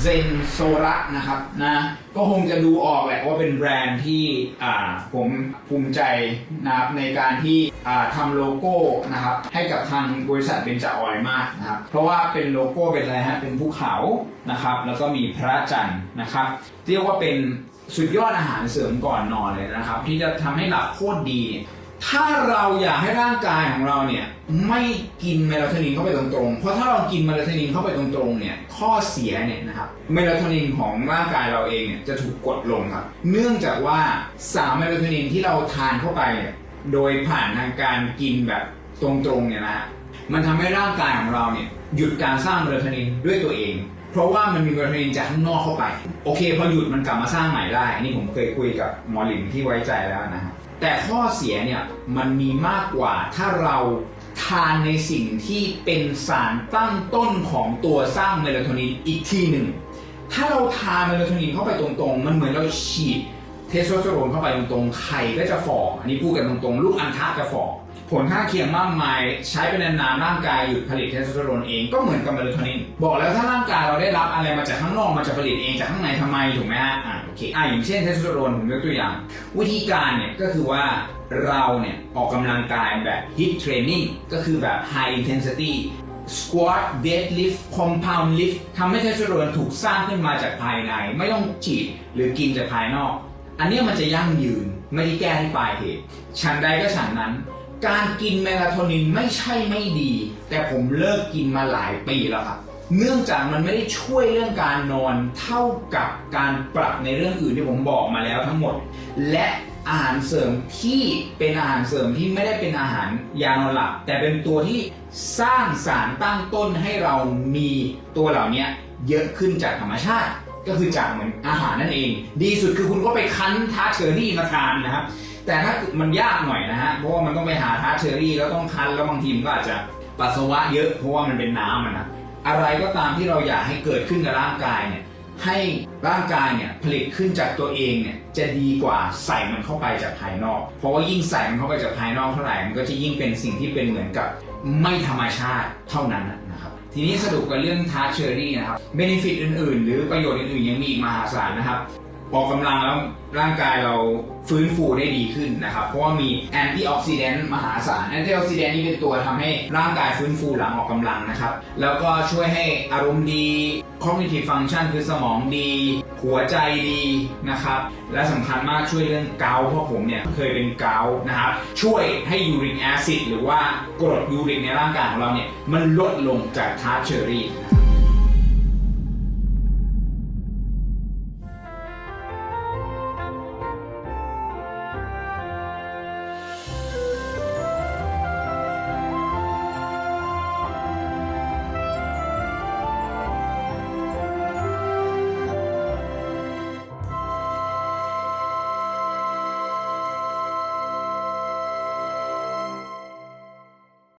เซนโซระนะครับนะก็คงจะดูออกแหละว่าเป็นแบรนด์ที่ผมภูมิใจนะครับในการที่ทำโลโก้นะครับให้กับทางบริษัทเบนจาออยมากนะครับเพราะว่าเป็นโลโก้เป็นอะไรฮะเป็นภูเขานะครับแล้วก็มีพระจันทร์นะครับเรียกว่าเป็นสุดยอดอาหารเสริมก่อนนอนเลยนะครับ ที่จะทำให้หลับโคตรดี ถ้าเราอยากให้ร่างกายของเราเนี่ยไม่กินเมลาโทนินเข้าไปตรงๆ เพราะถ้าเรากินเมลาโทนินเข้าไปตรงๆเนี่ยข้อเสียเนี่ยนะครับเมลาโทนินของร่างกายเราเองเนี่ยจะถูกกดลงครับ เนื่องจากว่าสารเมลาโทนินที่เราทานเข้าไปเนี่ยโดยผ่านทางการกินแบบตรงๆเนี่ยนะฮะมันทำให้ร่างกายของเราเนี่ยหยุดการสร้างเมลาโทนินด้วยตัวเอง เพราะว่ามันมีเมลาโทนินจากข้างนอกเข้าไป โอเคพอหยุดมันกลับมาสร้างใหม่ได้ นี่ผมเคยคุยกับหมอหลินที่ไว้ใจแล้วนะฮะ แต่ข้อเสียเนี่ยมันมีมากกว่าถ้าเราทานในสิ่งที่เป็นสารตั้งต้นของตัวสร้างเมลาโทนินอีกทีหนึ่ง ถ้าเราทานเมลาโทนินเข้าไปตรงๆ มันเหมือนเราฉีดเทสโทสเตอโรนเข้าไปตรงๆ ไข่ก็จะฝ่อ อันนี้พูดกันตรงๆ ลูกอัณฑะจะฝ่อ ผลข้างเคียงมากมายใช้ไปนานๆร่างกายหยุดผลิตเทสโทสเตอโรนเองก็เหมือนกับเมลาโทนิน บอกแล้วถ้าร่างกายเราได้รับอะไรมาจากข้างนอกมันจะผลิตเองจากข้างในทำไมถูกไหมฮะ เคอ่าอย่างเช่นเทสโทสเตอโรนผมยกตัวอย่าง วิธีการเนี่ยก็คือว่าเราเนี่ยออกกำลังกายแบบ HIIT training ก็คือแบบ high intensity squat deadlift compound lift ทำให้เทสโทสเตอโรนถูกสร้างขึ้นมาจากภายใน ไม่ต้องฉีดหรือกินจากภายนอก อันนี้มันจะยั่งยืนไม่ได้แก้ที่ปลายเหตุฉันใดก็ฉันนั้น การกินเมลาโทนินไม่ใช่ไม่ดี แต่ผมเลิกกินมาหลายปีแล้วครับ เนื่องจากมันไม่ได้ช่วยเรื่องการนอนเท่ากับการปรับในเรื่องอื่นที่ผมบอกมาแล้วทั้งหมด และอาหารเสริมที่เป็นอาหารเสริมที่ไม่ได้เป็นอาหารยานอนหลับแต่เป็นตัวที่สร้างสารตั้งต้นให้เรามีตัวเหล่านี้เยอะขึ้นจากธรรมชาติ ก็คือจากเหมือนอาหารนั่นเอง ดีสุดคือคุณก็ไปคั้นทาเชอร์รี่มาทานนะครับ แต่ถ้ามันยากหน่อยนะฮะเพราะว่ามันต้องไปหาทาเชอร์รี่แล้วต้องคั้นแล้วบางทีมันก็อาจจะปัสสาวะเยอะเพราะว่ามันเป็นน้ำอะนะ อะไรก็ตามที่เราอยากให้เกิดขึ้นกับร่างกายเนี่ยให้ร่างกายเนี่ยผลิตขึ้นจากตัวเองเนี่ยจะดีกว่าใส่มันเข้าไปจากภายนอก เพราะว่ายิ่งใส่มันเข้าไปจากภายนอกเท่าไหร่มันก็จะยิ่งเป็นสิ่งที่เป็นเหมือนกับไม่ธรรมชาติเท่านั้นนะครับทีนี้สรุปกับเรื่องทาร์ตเชอรี่นะครับเบนฟิตอื่นๆ หรือประโยชน์อื่นๆยังมีอีกมหาศาลนะครับ ออกกำลังแล้วร่างกายเราฟื้นฟูได้ดีขึ้นนะครับ เพราะว่ามีแอนตี้ออกซิแดนต์มหาศาลแอนตี้ออกซิแดนต์นี่เป็นตัวทำให้ร่างกายฟื้นฟูหลังออกกำลังนะครับ แล้วก็ช่วยให้อารมณ์ดี cognitive function คือสมองดี หัวใจดีนะครับ และสำคัญมากช่วยเรื่องเกาเพราะผมเนี่ยเคยเป็นเกานะครับ ช่วยให้ยูริกแอซิดหรือว่ากรดยูริกในร่างกายของเราเนี่ยมันลดลงจากทาร์เชอรี่นะ